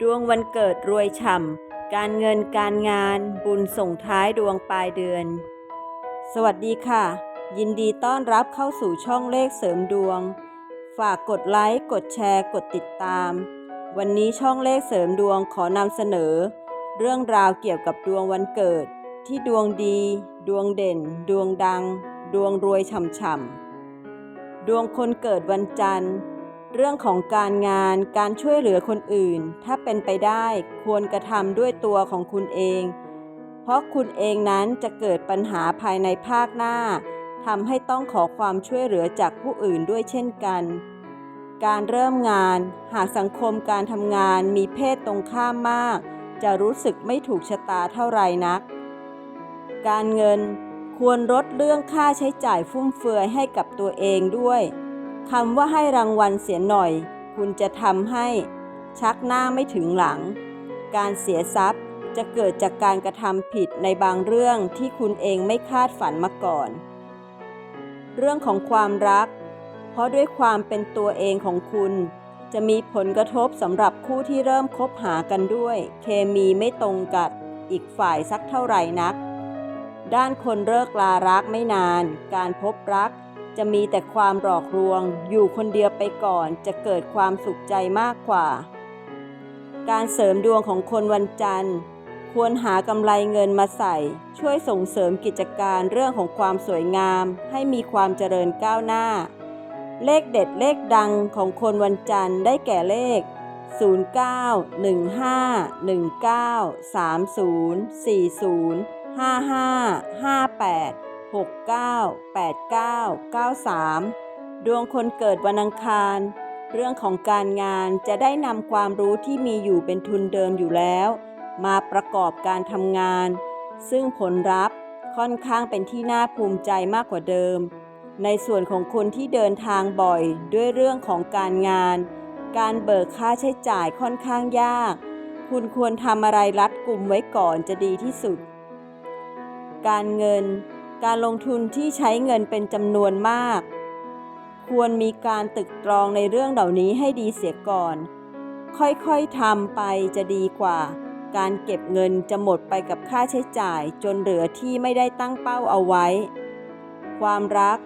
ดวงวันเกิดรวยฉ่ำ การเงินการงาน บุญส่งท้ายดวงปลายเดือน สวัสดีค่ะ ยินดีต้อนรับเข้าสู่ช่องเลขเสริมดวง ฝากกดไลค์ กดแชร์ กดติดตาม วันนี้ช่องเลขเสริมดวงขอนำเสนอ เรื่องราวเกี่ยวกับดวงวันเกิด ที่ดวงดี ดวงเด่น ดวงดัง ดวงรวยฉ่ำๆดวงคนเกิดวันจันทร์ เรื่องของการงานการช่วยเหลือคนอื่น ถ้าเป็นไปได้ควรกระทำด้วยตัวของคุณเอง เพราะคุณเองนั้นจะเกิดปัญหาภายในภาคหน้าทำให้ต้องขอความช่วยเหลือจากผู้อื่นด้วยเช่นกัน การเริ่มงาน หากสังคมการทำงานมีเพศตรงข้ามมาก จะรู้สึกไม่ถูกชะตาเท่าไรนัก การเงินควรลดเรื่องค่าใช้จ่ายฟุ่มเฟือยให้กับตัวเองด้วย คำว่าให้รางวัลเสียหน่อย คุณจะทำให้ชักหน้าไม่ถึงหลัง การเสียทรัพย์จะเกิดจากการกระทำผิดในบางเรื่องที่คุณเองไม่คาดฝันมาก่อน เรื่องของความรัก เพราะด้วยความเป็นตัวเองของคุณ จะมีผลกระทบสำหรับคู่ที่เริ่มคบหากันด้วย เคมีไม่ตรงกับอีกฝ่ายสักเท่าไหร่นัก ด้านคนเลิกลารักไม่นาน การพบรัก จะมีแต่ความหลอกลวง อยู่คนเดียวไปก่อนจะเกิดความสุขใจมากกว่า การเสริมดวงของคนวันจันทร์ ควรหากำไรเงินมาใส่ ช่วยส่งเสริมกิจการเรื่องของความสวยงาม ให้มีความเจริญก้าวหน้า เลขเด็ดเลขดังของคนวันจันทร์ได้แก่เลข 09 15 19 30 40 55 58 69 89 93 ดวงคนเกิดวันอังคาร เรื่องของการงานจะได้นำความรู้ที่มีอยู่เป็นทุนเดิมอยู่แล้ว มาประกอบการทำงาน ซึ่งผลลัพธ์ค่อนข้างเป็นที่น่าภูมิใจมากกว่าเดิม ในส่วนของคนที่เดินทางบ่อยด้วยเรื่องของการงาน การเบิกค่าใช้จ่ายค่อนข้างยาก คุณควรทำอะไรรัดกลุ่มไว้ก่อนจะดีที่สุด การเงิน การลงทุนที่ใช้เงินเป็นจำนวนมาก ควรมีการตึกตรองในเรื่องเหล่านี้ให้ดีเสียก่อน ค่อยๆทำไปจะดีกว่า การเก็บเงินจะหมดไปกับค่าใช้จ่ายจนเหลือที่ไม่ได้ตั้งเป้าเอาไว้ ความรัก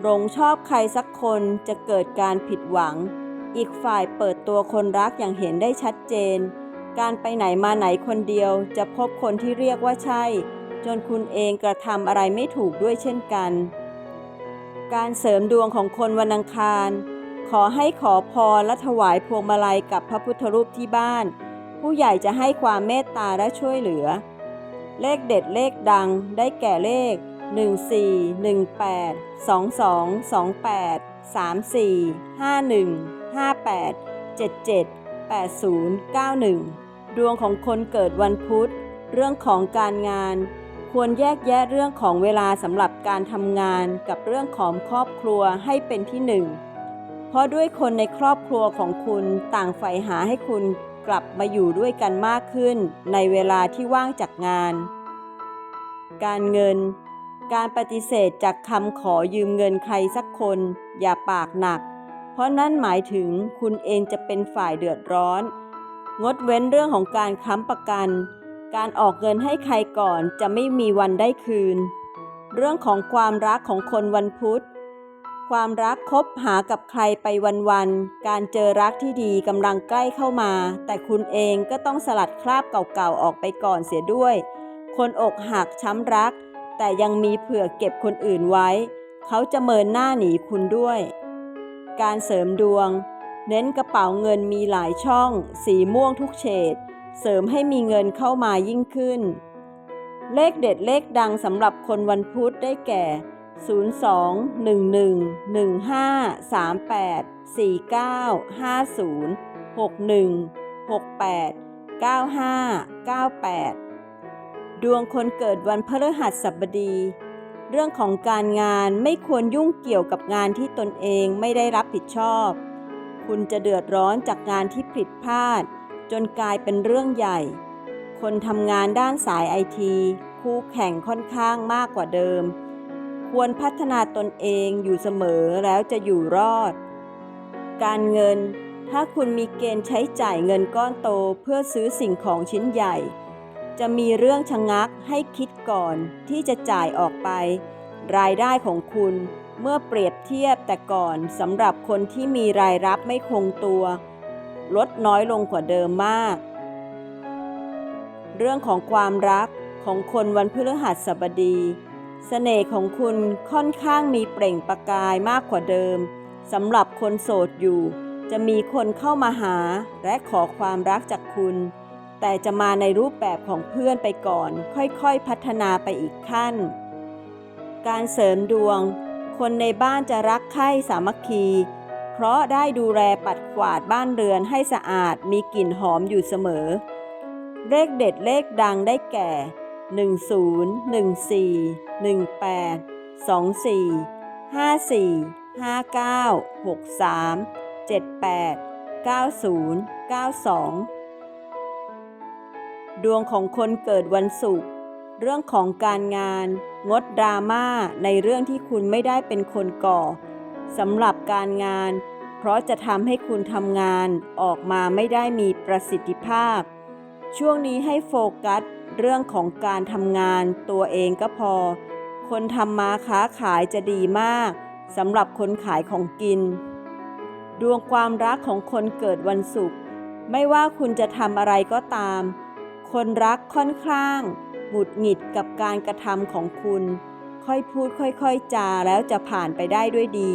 หลงชอบใครสักคนจะเกิดการผิดหวัง อีกฝ่ายเปิดตัวคนรักอย่างเห็นได้ชัดเจน การไปไหนมาไหนคนเดียวจะพบคนที่เรียกว่าใช่ จนคุณเองกระทำอะไรไม่ถูกด้วยเช่นกัน การเสริมดวงของคนวันอังคาร ขอให้ขอพรและถวายพวงมาลัยกับพระพุทธรูปที่บ้าน ผู้ใหญ่จะให้ความเมตตาและช่วยเหลือ เลขเด็ดเลขดังได้แก่เลข 14 18 22 28 34 51 58 77 80 91 ดวงของคนเกิดวันพุธ เรื่องของการงาน ควรแยกแยะเรื่องของเวลาสำหรับการทำงานกับเรื่องของครอบครัวให้เป็นที่หนึ่ง เพราะด้วยคนในครอบครัวของคุณต่างใฝ่หาให้คุณกลับมาอยู่ด้วยกันมากขึ้นในเวลาที่ว่างจากงาน การเงิน การปฏิเสธจากคำขอยืมเงินใครสักคน อย่าปากหนัก เพราะนั่นหมายถึงคุณเองจะเป็นฝ่ายเดือดร้อน งดเว้นเรื่องของการค้ำประกัน การออกเงินให้ใครก่อนจะไม่มีวันได้คืน เรื่องของความรักของคนวันพุธ ความรักคบหากับใครไปวันๆ การเจอรักที่ดีกำลังใกล้เข้ามา แต่คุณเองก็ต้องสลัดคราบเก่าๆออกไปก่อนเสียด้วย คนอกหักช้ำรัก แต่ยังมีเผื่อเก็บคนอื่นไว้ เขาจะเมินหน้าหนีคุณด้วย การเสริมดวง เน้นกระเป๋าเงินมีหลายช่อง สีม่วงทุกเฉด เสริมให้มีเงินเข้ามายิ่งขึ้น เลขเด็ดเลขดังสำหรับคนวันพุธได้แก่ 02 11 15 38 49 50 61 68 95 98 ดวงคนเกิดวันพฤหัสบดี เรื่องของการงานไม่ควรยุ่งเกี่ยวกับงานที่ตนเองไม่ได้รับผิดชอบ คุณจะเดือดร้อนจากงานที่ผิดพลาด จนกลายเป็นเรื่องใหญ่ คนทำงานด้านสายไอทีคู่แข่งค่อนข้างมากกว่าเดิม ควรพัฒนาตนเองอยู่เสมอแล้วจะอยู่รอด การเงิน ถ้าคุณมีเกณฑ์ใช้จ่ายเงินก้อนโตเพื่อซื้อสิ่งของชิ้นใหญ่ จะมีเรื่องชะงักให้คิด ก่อนที่จะจ่ายออกไป รายได้ของคุณเมื่อเปรียบเทียบแต่ก่อนสำหรับคนที่มีรายรับไม่คงตัว ลดน้อยลงกว่าเดิมมาก เรื่องของความรักของคนวันพฤหัสบดีเสน่ห์ของคุณค่อนข้างมีเปล่งประกายมากกว่าเดิมสำหรับคนโสดอยู่ จะมีคนเข้ามาหาและขอความรักจากคุณ แต่จะมาในรูปแบบของเพื่อนไปก่อน ค่อยๆพัฒนาไปอีกขั้น การเสริมดวง คนในบ้านจะรักใคร่สามัคคี เพราะได้ดูแลปัดกวาดบ้านเรือนให้สะอาดมีกลิ่นหอมอยู่เสมอ เลขเด็ดเลขดังได้แก่ 10 14 18 24 54 59 63 78 90 92 ดวงของคนเกิดวันศุกร์เรื่องของการงาน งดดราม่าในเรื่องที่คุณไม่ได้เป็นคนก่อสำหรับการงาน เพราะจะทำให้คุณทำงานออกมาไม่ได้มีประสิทธิภาพ ช่วงนี้ให้โฟกัสเรื่องของการทำงานตัวเองก็พอ คนทำมาค้าขายจะดีมากสำหรับคนขายของกิน ดวงความรักของคนเกิดวันศุกร์ไม่ว่าคุณจะทำอะไรก็ตาม คนรักค่อนข้างหงุดหงิดกับการกระทำของคุณ ค่อยพูดค่อยๆจาแล้วจะผ่านไปได้ด้วยดี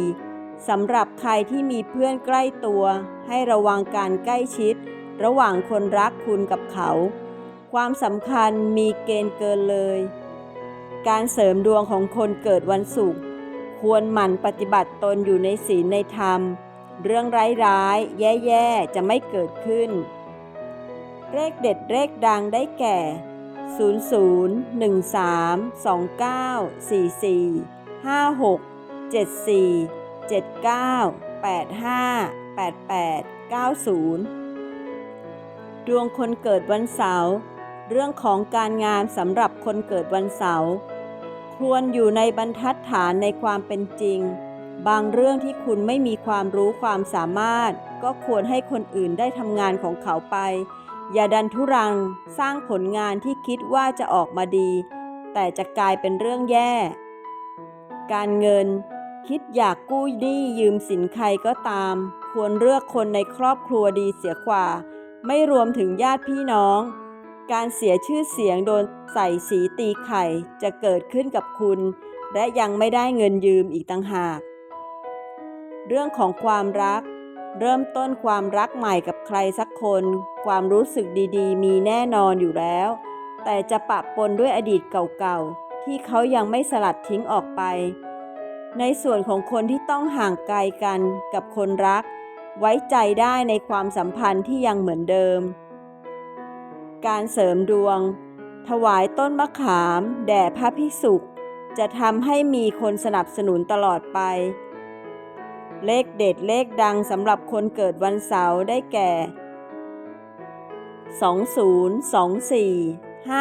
สำหรับใครที่มีเพื่อนใกล้ตัว ให้ระวังการใกล้ชิด ระหว่างคนรักคุณกับเขา ความสำคัญมีเกณฑ์เกินเลย การเสริมดวงของคนเกิดวันศุกร์ควรหมั่นปฏิบัติตนอยู่ในศีลในธรรม เรื่องร้ายๆ แย่ๆ จะไม่เกิดขึ้น เลขเด็ดเลขดังได้แก่ 00 13 29 44 56 74 79 85 88 90 ดวงคนเกิดวันเสาร์เรื่องของการงานสำหรับคนเกิดวันเสาร์ควรอยู่ในบรรทัดฐานในความเป็นจริง บางเรื่องที่คุณไม่มีความรู้ความสามารถ ก็ควรให้คนอื่นได้ทำงานของเขาไป อย่าดันทุรังสร้างผลงานที่คิดว่าจะออกมาดี แต่จะกลายเป็นเรื่องแย่ การเงิน คิดอยากกู้หนี้ยืมสินใครก็ตาม ควรเลือกคนในครอบครัวดีเสียกว่า ไม่รวมถึงญาติพี่น้อง การเสียชื่อเสียงโดนใส่สีตีไข่ จะเกิดขึ้นกับคุณ และยังไม่ได้เงินยืมอีกต่างหาก เรื่องของความรัก เริ่มต้นความรักใหม่กับใครสักคน ความรู้สึกดีๆ มีแน่นอนอยู่แล้ว แต่จะปะปนด้วยอดีตเก่าๆ ที่เขายังไม่สลัดทิ้งออกไป ในส่วนของคนที่ต้องห่างไกลกันกับคนรัก ไว้ใจได้ในความสัมพันธ์ที่ยังเหมือนเดิม การเสริมดวง ถวายต้นมะขาม แด่พระภิกษุ จะทำให้มีคนสนับสนุนตลอดไป เลขเด็ดเลขดังสำหรับคนเกิดวันเสาร์ได้แก่ 20 24 51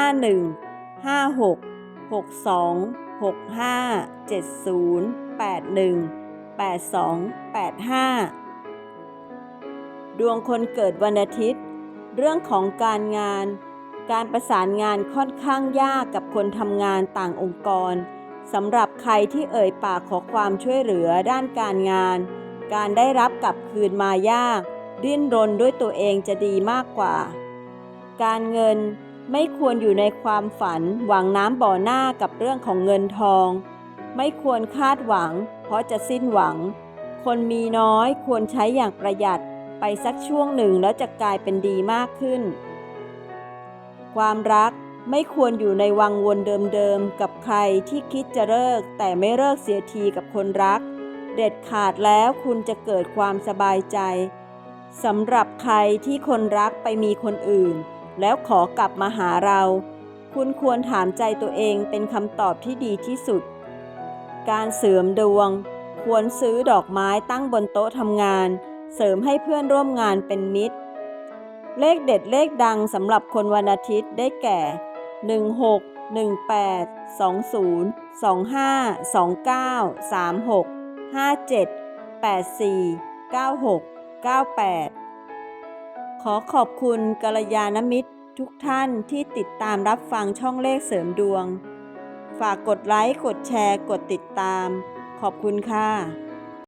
56 62 65 70 81 82 85 ดวงคนเกิดวันอาทิตย์ เรื่องของการงาน การประสานงานค่อนข้างยากกับคนทำงานต่างองค์กร สำหรับใครที่เอ่ยปากขอความช่วยเหลือด้านการงาน การได้รับกลับคืนมายาก ดิ้นรนด้วยตัวเองจะดีมากกว่า การเงินไม่ควรอยู่ในความฝันหวังน้ำบ่อหน้ากับเรื่องของเงินทอง ไม่ควรคาดหวัง เพราะจะสิ้นหวัง คนมีน้อยควรใช้อย่างประหยัดไปสักช่วงหนึ่งแล้วจะกลายเป็นดีมากขึ้น ความรัก ไม่ควรอยู่ในวังวนเดิมๆ กับใครที่คิดจะเลิกแต่ไม่เลิกเสียทีกับคนรัก เด็ดขาดแล้วคุณจะเกิดความสบายใจสำหรับใครที่คนรักไปมีคนอื่น แล้วขอกลับมาหาเรา คุณควรถามใจตัวเองเป็นคำตอบที่ดีที่สุด การเสริมดวง ควรซื้อดอกไม้ตั้งบนโต๊ะทำงาน เสริมให้เพื่อนร่วมงานเป็นมิตร เลขเด็ดเลขดังสำหรับคนวันอาทิตย์ได้แก่ 16 18 20 25 29 36 57 84 96 98 ขอขอบคุณกัลยาณมิตรทุกท่านที่ติดตามรับฟังช่องเลขเสริมดวง ฝากกดไลค์ กดแชร์ กดติดตาม ขอบคุณค่ะ